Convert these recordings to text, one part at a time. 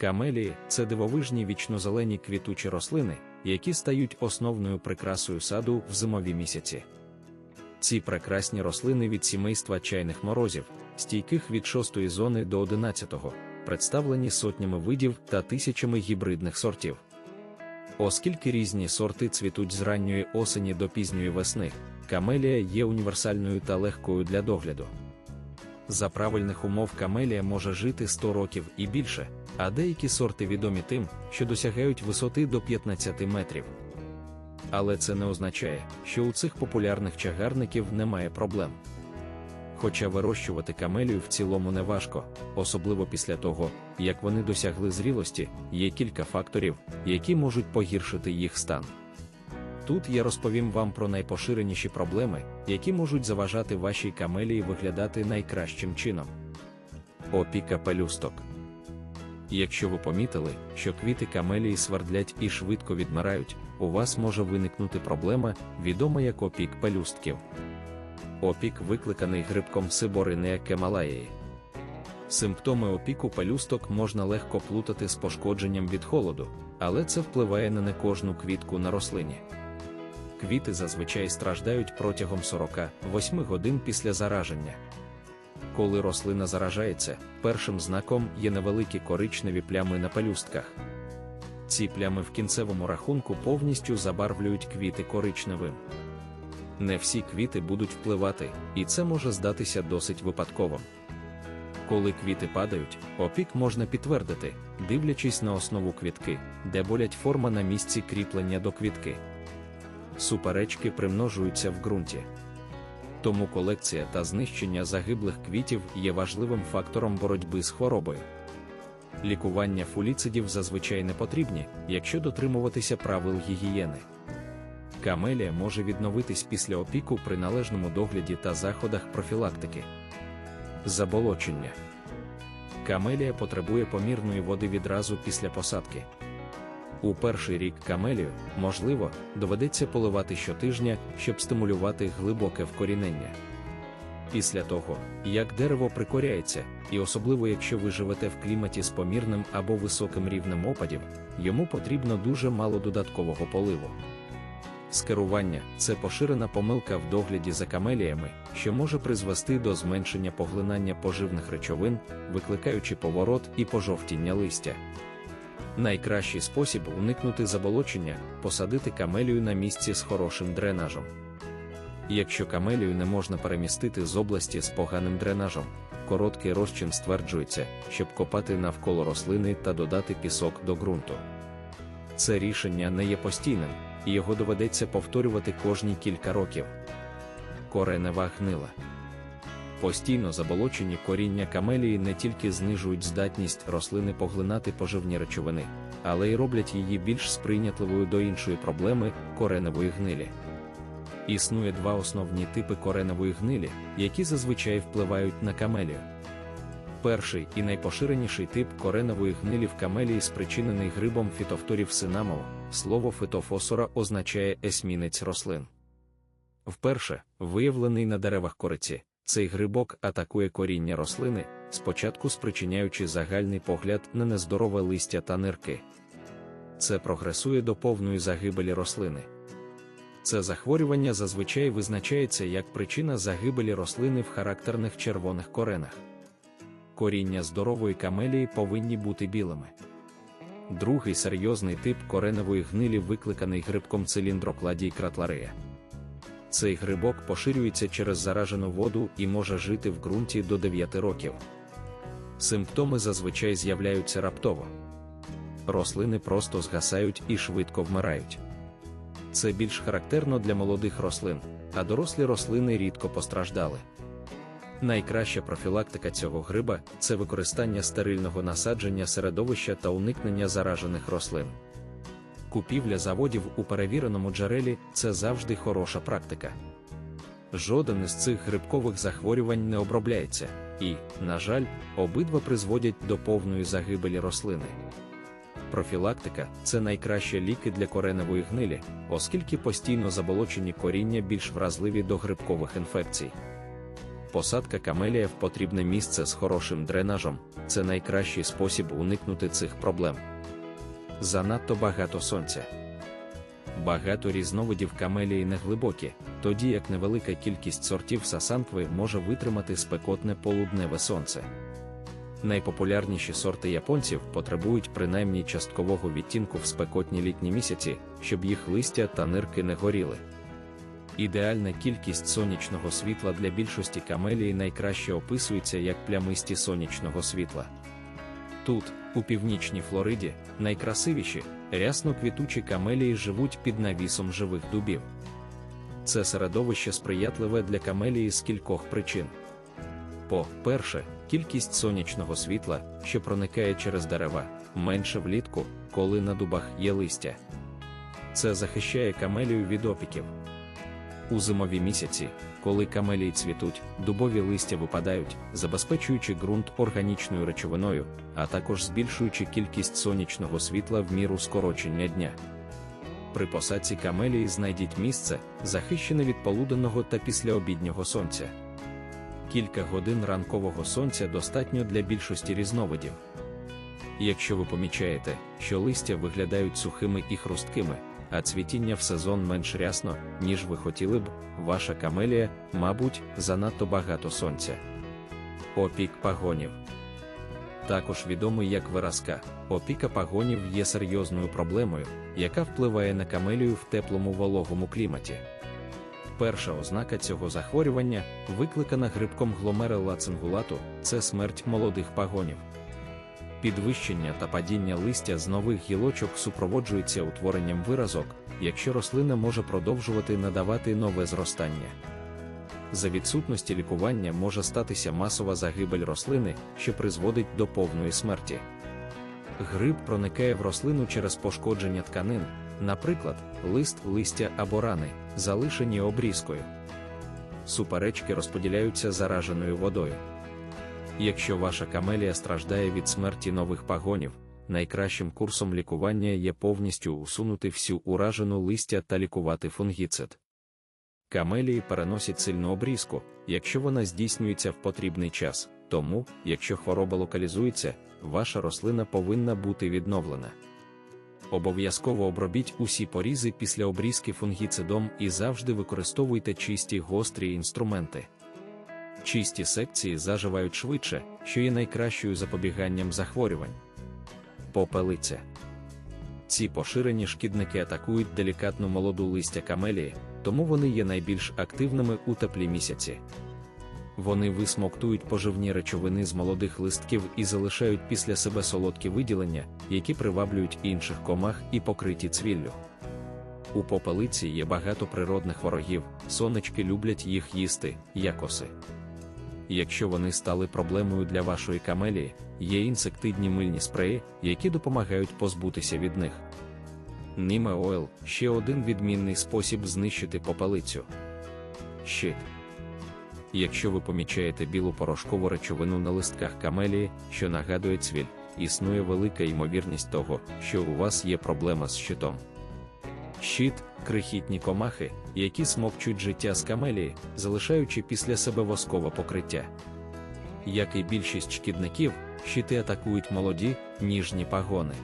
Камелії це дивовижні вічнозелені квітучі рослини, які стають основною прикрасою саду в зимові місяці. Ці прекрасні рослини від сімейства чайних морозів, стійких від шостої зони до одинадцятого, представлені сотнями видів та тисячами гібридних сортів. Оскільки різні сорти цвітуть з ранньої осені до пізньої весни, камелія є універсальною та легкою для догляду. За правильних умов камелія може жити 100 років і більше, а деякі сорти відомі тим, що досягають висоти до 15 метрів. Але це не означає, що у цих популярних чагарників немає проблем. Хоча вирощувати камелію в цілому не важко, особливо після того, як вони досягли зрілості, є кілька факторів, які можуть погіршити їх стан. Тут я розповім вам про найпоширеніші проблеми, які можуть заважати вашій камелії виглядати найкращим чином. Опіка пелюсток. Якщо ви помітили, що квіти камелії свердлять і швидко відмирають, у вас може виникнути проблема, відома як опік пелюстків. Опік викликаний грибком сиборинея кемалаєї. Симптоми опіку пелюсток можна легко плутати з пошкодженням від холоду, але це впливає на не кожну квітку на рослині. Квіти зазвичай страждають протягом 48 годин після зараження. Коли рослина заражається, першим знаком є невеликі коричневі плями на пелюстках. Ці плями в кінцевому рахунку повністю забарвлюють квіти коричневим. Не всі квіти будуть впливати, і це може здатися досить випадковим. Коли квіти падають, опік можна підтвердити, дивлячись на основу квітки, де болять форма на місці кріплення до квітки. Суперечки примножуються в ґрунті. Тому колекція та знищення загиблих квітів є важливим фактором боротьби з хворобою. Лікування фуліцидів зазвичай не потрібні, якщо дотримуватися правил гігієни. Камелія може відновитись після опіку при належному догляді та заходах профілактики. Заболочення. Камелія потребує помірної води відразу після посадки. У перший рік камелію, можливо, доведеться поливати щотижня, щоб стимулювати глибоке вкорінення. Після того, як дерево прикоряється, і особливо якщо ви живете в кліматі з помірним або високим рівнем опадів, йому потрібно дуже мало додаткового поливу. Скерування це поширена помилка в догляді за камеліями, що може призвести до зменшення поглинання поживних речовин, викликаючи поворот і пожовтіння листя. Найкращий спосіб уникнути заболочення посадити камелію на місці з хорошим дренажем. Якщо камелію не можна перемістити з області з поганим дренажем, короткий розчин стверджується, щоб копати навколо рослини та додати пісок до ґрунту. Це рішення не є постійним, і його доведеться повторювати кожні кілька років. Коренева гнила. Постійно заболочені коріння камелії не тільки знижують здатність рослини поглинати поживні речовини, але й роблять її більш сприйнятливою до іншої проблеми кореневої гнилі. Існує два основні типи кореневої гнилі, які зазвичай впливають на камелію. Перший і найпоширеніший тип кореневої гнилі в камелії спричинений грибом фітофторів синамово, слово фитофосора означає есмінець рослин. Вперше, виявлений на деревах кориці, цей грибок атакує коріння рослини, спочатку спричиняючи загальний погляд на нездорове листя та нирки. Це прогресує до повної загибелі рослини. Це захворювання зазвичай визначається як причина загибелі рослини в характерних червоних коренах. Коріння здорової камелії повинні бути білими. Другий серйозний тип кореневої гнилі викликаний грибком циліндрокладій кратларея. Цей грибок поширюється через заражену воду і може жити в ґрунті до 9 років. Симптоми зазвичай з'являються раптово. Рослини просто згасають і швидко вмирають. Це більш характерно для молодих рослин, а дорослі рослини рідко постраждали. Найкраща профілактика цього гриба це використання стерильного насадження середовища та уникнення заражених рослин. Купівля заводів у перевіреному джерелі це завжди хороша практика. Жоден із цих грибкових захворювань не обробляється, і, на жаль, обидва призводять до повної загибелі рослини. Профілактика це найкращі ліки для кореневої гнилі, оскільки постійно заболочені коріння більш вразливі до грибкових інфекцій. Посадка камелія в потрібне місце з хорошим дренажем це найкращий спосіб уникнути цих проблем. Занадто багато сонця. Багато різновидів камелії неглибокі, тоді як невелика кількість сортів сасанкви може витримати спекотне полудневе сонце. Найпопулярніші сорти японців потребують принаймні часткового відтінку в спекотні літні місяці, щоб їх листя та нирки не горіли. Ідеальна кількість сонячного світла для більшості камелії найкраще описується як плямисті сонячного світла. Тут, у північній Флориді, найкрасивіші, рясно квітучі камелії живуть під навісом живих дубів. Це середовище сприятливе для камелії з кількох причин. По-перше, кількість сонячного світла, що проникає через дерева, менше влітку, коли на дубах є листя. Це захищає камелію від опіків. У зимові місяці, коли камелії цвітуть, дубові листя випадають, забезпечуючи ґрунт органічною речовиною, а також збільшуючи кількість сонячного світла в міру скорочення дня. При посадці камелії знайдіть місце, захищене від полуденного та післяобіднього сонця. Кілька годин ранкового сонця достатньо для більшості різновидів. Якщо ви помічаєте, що листя виглядають сухими і хрусткими, а цвітіння в сезон менш рясно, ніж ви хотіли б, ваша камелія, мабуть, занадто багато сонця. Опік пагонів. Також відомий як виразка, опіка пагонів є серйозною проблемою, яка впливає на камелію в теплому вологому кліматі. Перша ознака цього захворювання, викликана грибком гломерела цингулату, це смерть молодих пагонів. Підвищення та падіння листя з нових гілочок супроводжується утворенням виразок, якщо рослина може продовжувати надавати нове зростання. За відсутності лікування може статися масова загибель рослини, що призводить до повної смерті. Гриб проникає в рослину через пошкодження тканин, наприклад, лист, листя або рани, залишені обрізкою. Суперечки розподіляються зараженою водою. Якщо ваша камелія страждає від смерті нових пагонів, найкращим курсом лікування є повністю усунути всю уражену листя та лікувати фунгіцид. Камелії переносять сильну обрізку, якщо вона здійснюється в потрібний час, тому, якщо хвороба локалізується, ваша рослина повинна бути відновлена. Обов'язково обробіть усі порізи після обрізки фунгіцидом і завжди використовуйте чисті гострі інструменти. Чисті секції заживають швидше, що є найкращою запобіганням захворювань. Попелиця. Ці поширені шкідники атакують делікатну молоду листя камелії, тому вони є найбільш активними у теплі місяці. Вони висмоктують поживні речовини з молодих листків і залишають після себе солодкі виділення, які приваблюють інших комах і покриті цвіллю. У попелиці є багато природних ворогів, сонечки люблять їх їсти, якоси. Якщо вони стали проблемою для вашої камелії, є інсектидні мильні спреї, які допомагають позбутися від них. Німе Ойл ще один відмінний спосіб знищити попелицю. Щит. Якщо ви помічаєте білу порошкову речовину на листках камелії, що нагадує цвіль, існує велика ймовірність того, що у вас є проблема з щитом. Щит крихітні комахи, які смокчуть життя з камелії, залишаючи після себе воскове покриття. Як і більшість шкідників, щити атакують молоді, ніжні пагони.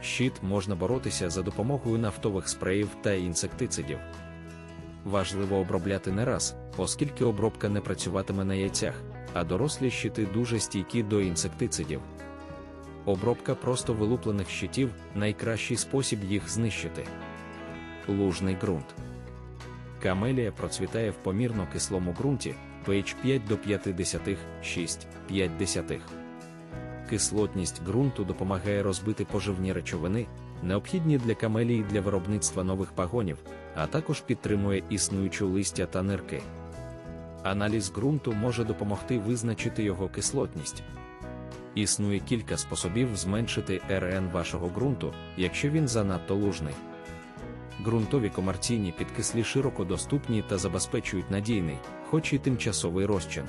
Щит можна боротися за допомогою нафтових спреїв та інсектицидів. Важливо обробляти не раз, оскільки обробка не працюватиме на яйцях, а дорослі щити дуже стійкі до інсектицидів. Обробка просто вилуплених щитів найкращий спосіб їх знищити. Лужний ґрунт. Камелія процвітає в помірно кислому ґрунті pH 5 до 50, 6, 5 десятих. Кислотність ґрунту допомагає розбити поживні речовини, необхідні для камелії для виробництва нових пагонів, а також підтримує існуючу листя та нирки. Аналіз ґрунту може допомогти визначити його кислотність. Існує кілька способів зменшити РН вашого ґрунту, якщо він занадто лужний. Ґрунтові комерційні підкислі широко доступні та забезпечують надійний, хоч і тимчасовий розчин.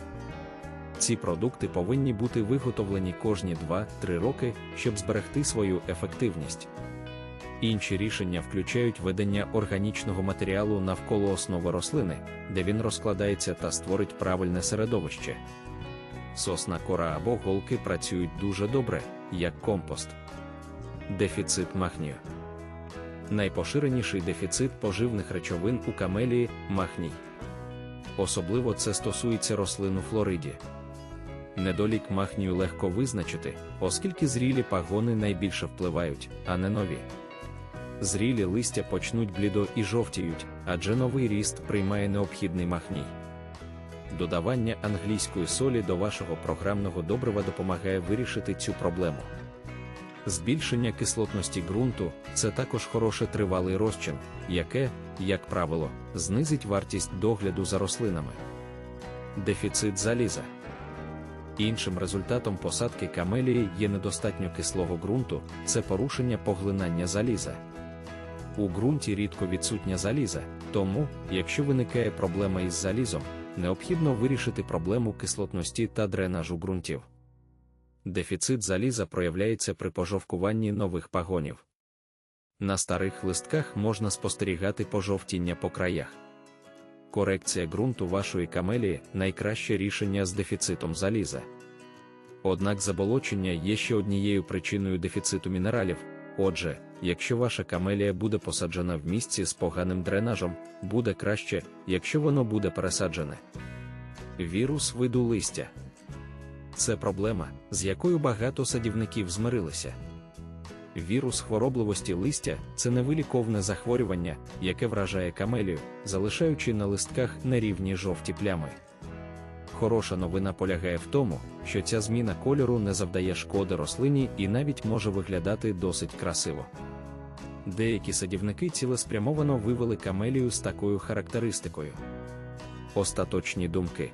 Ці продукти повинні бути виготовлені кожні 2-3 роки, щоб зберегти свою ефективність. Інші рішення включають ведення органічного матеріалу навколо основи рослини, де він розкладається та створить правильне середовище. Сосна кора або голки працюють дуже добре, як компост. Дефіцит магнію. Найпоширеніший дефіцит поживних речовин у камелії магній. Особливо це стосується рослин у Флориді. Недолік магнію легко визначити, оскільки зрілі пагони найбільше впливають, а не нові. Зрілі листя почнуть блідо і жовтіють, адже новий ріст приймає необхідний магній. Додавання англійської солі до вашого програмного добрива допомагає вирішити цю проблему. Збільшення кислотності ґрунту це також хороше тривалий розчин, яке, як правило, знизить вартість догляду за рослинами. Дефіцит заліза. Іншим результатом посадки камелії є недостатньо кислого ґрунту, це порушення поглинання заліза. У ґрунті рідко відсутня заліза, тому, якщо виникає проблема із залізом, необхідно вирішити проблему кислотності та дренажу ґрунтів. Дефіцит заліза проявляється при пожовкуванні нових пагонів. На старих листках можна спостерігати пожовтіння по краях. Корекція ґрунту вашої камелії найкраще рішення з дефіцитом заліза. Однак заболочення є ще однією причиною дефіциту мінералів. Отже, якщо ваша камелія буде посаджена в місці з поганим дренажем, буде краще, якщо воно буде пересаджене. Вірус виду листя це проблема, з якою багато садівників змирилися. Вірус хворобливості листя це невиліковне захворювання, яке вражає камелію, залишаючи на листках нерівні жовті плями. Хороша новина полягає в тому, що ця зміна кольору не завдає шкоди рослині і навіть може виглядати досить красиво. Деякі садівники цілеспрямовано вивели камелію з такою характеристикою. Остаточні думки.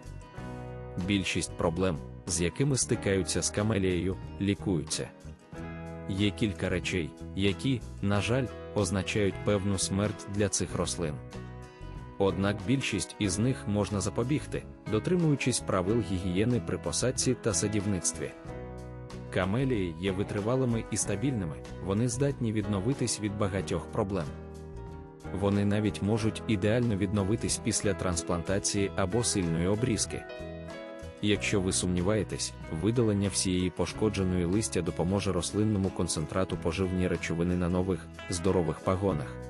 Більшість проблем, з якими стикаються з камелією, лікуються. Є кілька речей, які, на жаль, означають певну смерть для цих рослин. Однак більшість із них можна запобігти, дотримуючись правил гігієни при посадці та садівництві. Камелії є витривалими і стабільними, вони здатні відновитись від багатьох проблем. Вони навіть можуть ідеально відновитись після трансплантації або сильної обрізки. Якщо ви сумніваєтесь, видалення всієї пошкодженої листя допоможе рослинному концентрату поживні речовини на нових, здорових пагонах.